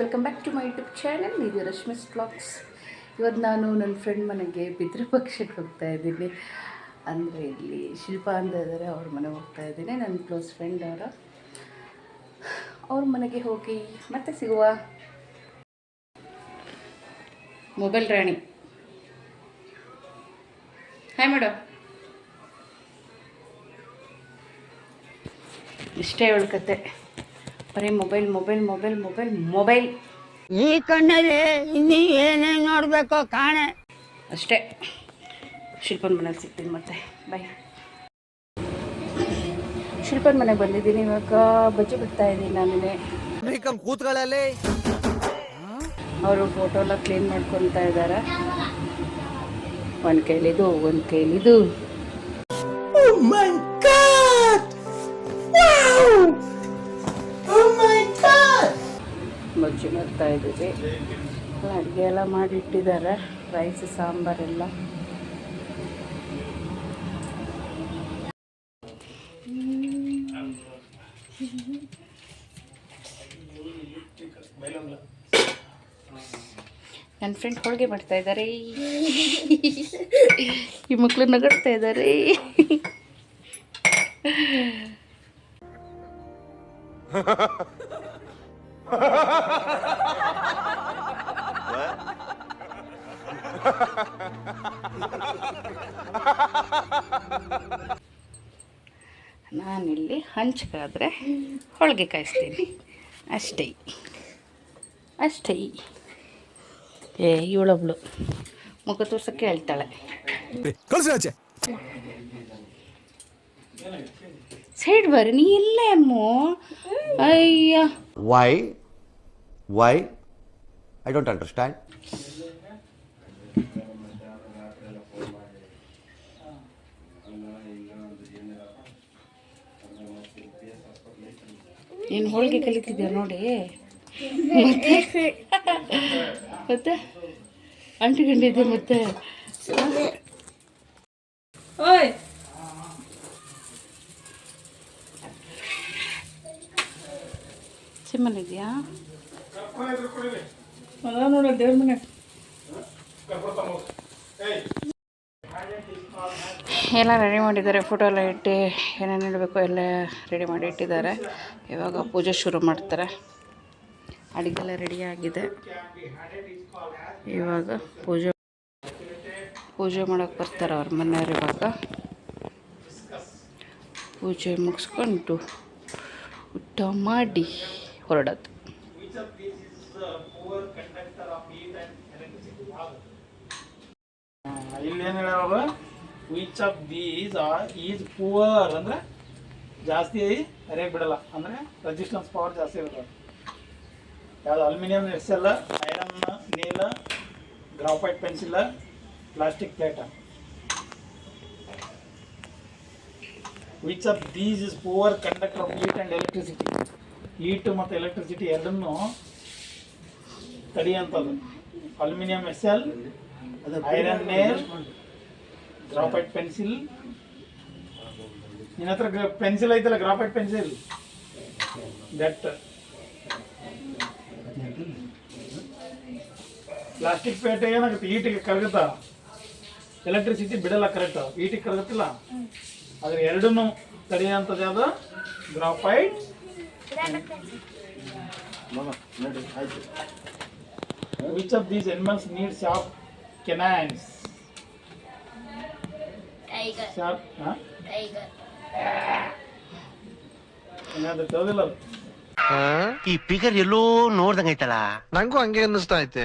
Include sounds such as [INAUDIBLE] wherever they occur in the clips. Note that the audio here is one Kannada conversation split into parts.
Welcome back to my YouTube channel ಇದು ರಶ್ಮಿಸ್ ಬ್ಲಾಗ್ಸ್ ಇವತ್ತು ನಾನು ನನ್ನ ಫ್ರೆಂಡ್ ಮನೆಗೆ ಪಿತೃಪಕ್ಷಕ್ಕೆ ಹೋಗ್ತಾ ಇದ್ದೀನಿ. ಅಂದರೆ ಇಲ್ಲಿ ಶಿಲ್ಪಾ ಅಂತ ಇದ್ದಾರೆ ಅವ್ರ ಮನೆಗೆ ಹೋಗ್ತಾ ಇದ್ದೀನಿ, ನನ್ನ ಕ್ಲೋಸ್ ಫ್ರೆಂಡ್ ಅವರ. ಅವ್ರ ಮನೆಗೆ ಹೋಗಿ ಮತ್ತೆ ಸಿಗುವ. ಮೊಬೈಲ್ ರಾಣಿ. ಹಾಯ್ ಮೇಡಮ್ ಇಷ್ಟೇ ಹೇಳ್ಕತೆ ಕತೆ. ಬರೀ mobile mobile mobile mobile mobile. ಈ ಕಣ್ಣಲ್ಲಿ ಇನ್ನೀ ಏನೇನು ನೋಡಬೇಕೋ ಕಾಣೆ. ಅಷ್ಟೇ. ಶಿಲ್ಪನ ಮನೇಲಿ ಸಿಗ್ತೀನಿ ಮತ್ತೆ. ಬಾಯ್ ಶಿಲ್ಪನ ಮನೆಗೆ ಬಂದಿದ್ದೀನಿ ಇವಾಗ. ಬಜ್ಜಿ ಬಿಡ್ತಾ ಇದ್ದೀನಿ ನಾನೇ ಕೂತ್ಗಳಲ್ಲಿ. ಅವರು ಫೋಟೋ ಎಲ್ಲ ಕ್ಲೀನ್ ಮಾಡ್ಕೊತಾ ಇದ್ದಾರೆ ಒಂದು ಕೈಲಿದು ಒಂದು ಕೈಲಿದು. ಬಜ್ಜಿ ಮಾಡ್ತಾ ಇದ್ದೀವಿ. ಅಡುಗೆ ಎಲ್ಲ ಮಾಡಿಟ್ಟಿದ್ದಾರೆ. ರೈಸ್ ಸಾಂಬಾರೆಲ್ಲ ನನ್ನ ಫ್ರೆಂಡ್ ಹೋಳಿಗೆ ಮಾಡ್ತಾ ಇದ್ದಾರೆ. ಈ ಮಕ್ಕಳು ನಗಡ್ತಾ ಇದ್ದಾರೆ. [LAUGHS] ಹಂಚಕಾದ್ರೆ ಹೋಳಿಗೆ ಕಾಯಿಸ್ತೀನಿ ಅಷ್ಟೇ ಅಷ್ಟೇ ಏ ಇವಳೊಬ್ಳು ಮುಖ ತೋರ್ಸಕ್ಕೆ ಹೇಳ್ತಾಳೆ ಕಳ್ಸಿ ಆಚೆ ಸೈಡ್ ಬರ್ರಿ ನೀ ಇಲ್ಲೇ ಅಮ್ಮು ಅಯ್ಯ Why? Why? I don't understand. ನೀನು ಹೋಳಿಗೆ ಕಲಿತಿದ್ದೆ ನೋಡಿ? ಮತ್ತೆ? ಮತ್ತೆ? ಅಂಟಿಕೊಂಡಿದ್ದೆ ಮತ್ತೆ. ಸಿಮ್ಮಲ್ಲಿದ್ಯಾ ನೋಡ ದೇವ್ರ ಮನೆ. ಎಲ್ಲ ರೆಡಿ ಮಾಡಿದ್ದಾರೆ. ಫೋಟೋ ಎಲ್ಲ ಇಟ್ಟು ಏನೇನು ಇಡಬೇಕು ಎಲ್ಲ ರೆಡಿ ಮಾಡಿ ಇಟ್ಟಿದ್ದಾರೆ. ಇವಾಗ ಪೂಜೆ ಶುರು ಮಾಡ್ತಾರೆ. ಅಡುಗೆಲ್ಲ ರೆಡಿಯಾಗಿದೆ ಇವಾಗ ಪೂಜೆ ಪೂಜೆ ಮಾಡೋಕ್ಕೆ ಬರ್ತಾರೆ ಅವ್ರ ಮನೆಯವ್ರು ಇವಾಗ. ಪೂಜೆ ಮುಗಿಸ್ಕೊಂಡು ಊಟ ಮಾಡಿ ಹೊರಡೋದು. ಇಲ್ಲಿ ಏನು ಹೇಳ್ಯಾರ which of these are is poor ಅಂದ್ರೆ ಜಾಸ್ತಿ ಹರಿಯಾಗಿ ಬಿಡಲ್ಲ. ಅಂದ್ರೆ ರೆಸಿಸ್ಟೆನ್ಸ್ ಪವರ್ ಜಾಸ್ತಿ ಇರುತ್ತೆ. ಯಾವುದು ಅಲ್ಯೂಮಿನಿಯಂ ನಡೆಸಲ್ಲ iron Neela graphite pencil plastic plate which of these is poor conductor of heat and electricity heat ಮತ್ತು ಎಲೆಕ್ಟ್ರಿಸಿಟಿ ಎರಡನ್ನು ತಡೆಯುವಂಥದ್ದು ಅಲ್ಯೂಮಿನಿಯಂ ಎಸ್ ಎಲ್ ಐರನ್ ನೇರ್ ಗ್ರಾಫೈಟ್ ಪೆನ್ಸಿಲ್ ನಿನ್ನ ಹತ್ರ ಪೆನ್ಸಿಲ್ ಐತಲ್ಲ ಗ್ರಾಫೈಟ್ ಪೆನ್ಸಿಲ್ ದಟ್ ಪ್ಲಾಸ್ಟಿಕ್ ಪೇಟೆ ಏನಾಗುತ್ತೆ? ಈಟಿಗೆ ಕರಗುತ್ತ? ಎಲೆಕ್ಟ್ರಿಸಿಟಿ ಬಿಡಲ್ಲ ಕರೆಕ್ಟ್ ಈಟಿಗೆ ಕರಗುತ್ತಿಲ್ಲ? ಆದ್ರೆ ಎರಡನ್ನೂ ತಡೆಯುವಂಥದ್ದು ಯಾವುದು graphite which of these animals need of canines sharp ಹಾಂ ಏನಾದ್ರು ತಿಳಿದಿಲ್ಲ ಅದು. ಈ ಫಿಗರ್ ಎಲ್ಲೋ ನೋಡ್ದಂಗೈತಲ್ಲ ನಂಗೂ ಹಂಗೆ ಅನ್ನಿಸ್ತಾ ಐತೆ.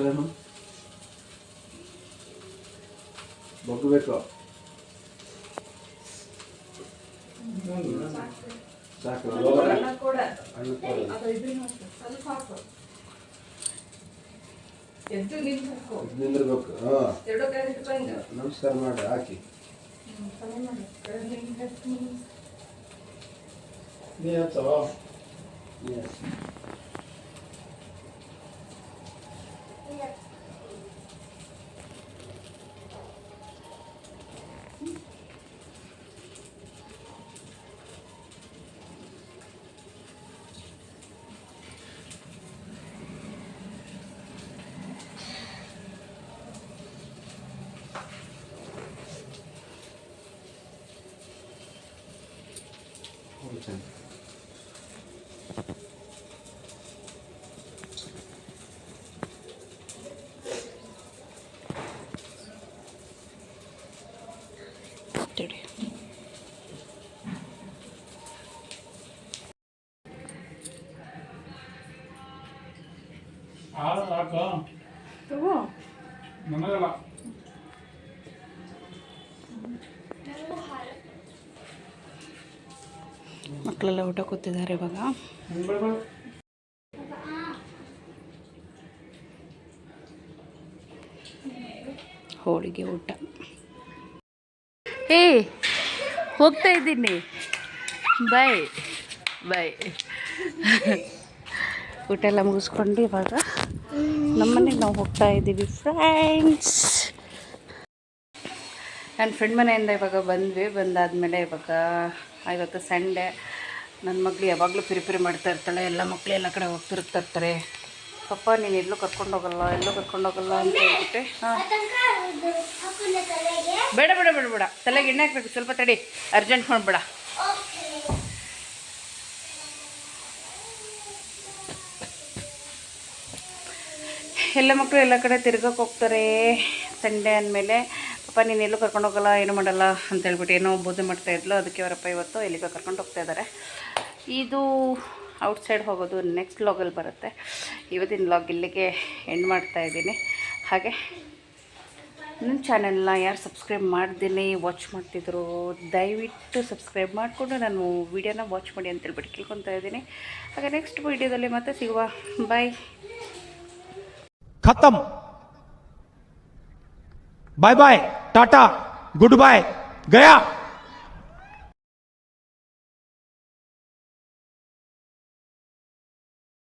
ಅಮ್ಮ ಬಗ್ಗಬೇಕು? ಸಾಕು. ನಿಂದಿರ್ಬೇಕು. ನಮಸ್ಕಾರ ಮಾಡಿ ಹಾಕಿ. ನೀ ಹಚ್ಚೋ 괜찮아. 때려. 아, 아까. ಮಕ್ಕಳೆಲ್ಲ ಊಟ ಕೂತಿದ್ದಾರೆ ಇವಾಗ. ಹೋಳಿಗೆ ಊಟ. ಏ ಹೋಗ್ತಾ ಇದ್ದೀನಿ. ಬಾಯ್. ಬಾಯ್. ಊಟ ಎಲ್ಲ ಮುಗಿಸ್ಕೊಂಡು ಇವಾಗ ನಮ್ಮನೆಗೆ ನಾವು ಹೋಗ್ತಾ ಇದ್ದೀವಿ ಫ್ರೆಂಡ್ಸ್ ನನ್ನ ಫ್ರೆಂಡ್ ಮನೆಯಿಂದ ಇವಾಗ ಬಂದ್ವಿ. ಬಂದಾದಮೇಲೆ ಇವಾಗ ಇವತ್ತು ಸಂಡೇ. ನನ್ನ ಮಗಳು ಯಾವಾಗಲೂ ಪಿರಿಪಿರಿ ಪಿರಿ ಮಾಡ್ತಾ ಇರ್ತಾಳೆ. ಎಲ್ಲ ಮಕ್ಕಳು ಎಲ್ಲ ಕಡೆ ಹೋಗ್ತಿರ್ತಾ ಇರ್ತಾರೆ. ಪಪ್ಪ, ನೀನು ಎಲ್ಲೂ ಕರ್ಕೊಂಡು ಹೋಗಲ್ಲ, ಎಲ್ಲೂ ಕರ್ಕೊಂಡು ಹೋಗಲ್ಲ ಅಂತ ಹೇಳ್ಬಿಟ್ಟೆ, ಹಾಂ. ಬೇಡ ಬೇಡ ಬೇಡ ಬೇಡ. ತಲೆಗೆ ಎಣ್ಣೆ ಹಾಕ್ಬೇಕು. ಸ್ವಲ್ಪ ತಡಿ. ಅರ್ಜೆಂಟ್ ಮಾಡಬೇಡ. ಎಲ್ಲ ಮಕ್ಕಳು ಎಲ್ಲ ಕಡೆ ತಿರ್ಗಕ್ಕೆ ಹೋಗ್ತಾರೆ. ಸಂಡೇ ಅಂದಮೇಲೆ ಅಪ್ಪ, ನೀನು ಎಲ್ಲೂ ಕರ್ಕೊಂಡು ಹೋಗಲ್ಲ, ಏನು ಮಾಡಲ್ಲ ಅಂತ ಹೇಳ್ಬಿಟ್ಟು ಏನೋ ಬುದ್ಧಿ ಮಾಡ್ತಾ ಇದ್ಲು. ಅದಕ್ಕೆ ಅವರಪ್ಪ ಇವತ್ತು ಎಲ್ಲಿಗೆ ಕರ್ಕೊಂಡು ಹೋಗ್ತಾ ಇದ್ದಾರೆ. ಇದು ಔಟ್ಸೈಡ್ ಹೋಗೋದು ನೆಕ್ಸ್ಟ್ ಲಾಗಲ್ಲಿ ಬರುತ್ತೆ. ಇವತ್ತಿನ ಲಾಗ್ ಇಲ್ಲಿಗೆ ಎಂಡ್ ಮಾಡ್ತಾ ಇದ್ದೀನಿ. ಹಾಗೆ ನನ್ನ ಚಾನೆಲ್ನ ಯಾರು ಸಬ್ಸ್ಕ್ರೈಬ್ ಮಾಡ್ದೇ ವಾಚ್ ಮಾಡ್ತಿದ್ರು, ದಯವಿಟ್ಟು ಸಬ್ಸ್ಕ್ರೈಬ್ ಮಾಡಿಕೊಂಡು ನಾನು ವೀಡಿಯೋನ ವಾಚ್ ಮಾಡಿ ಅಂತೇಳ್ಬಿಟ್ಟು ಕೇಳ್ಕೊತಾ ಇದ್ದೀನಿ. ಹಾಗೆ ನೆಕ್ಸ್ಟ್ ವೀಡಿಯೋದಲ್ಲಿ ಮತ್ತೆ ಸಿಗುವ. Bye ಖತಮ್. Bye bye tata good bye गया।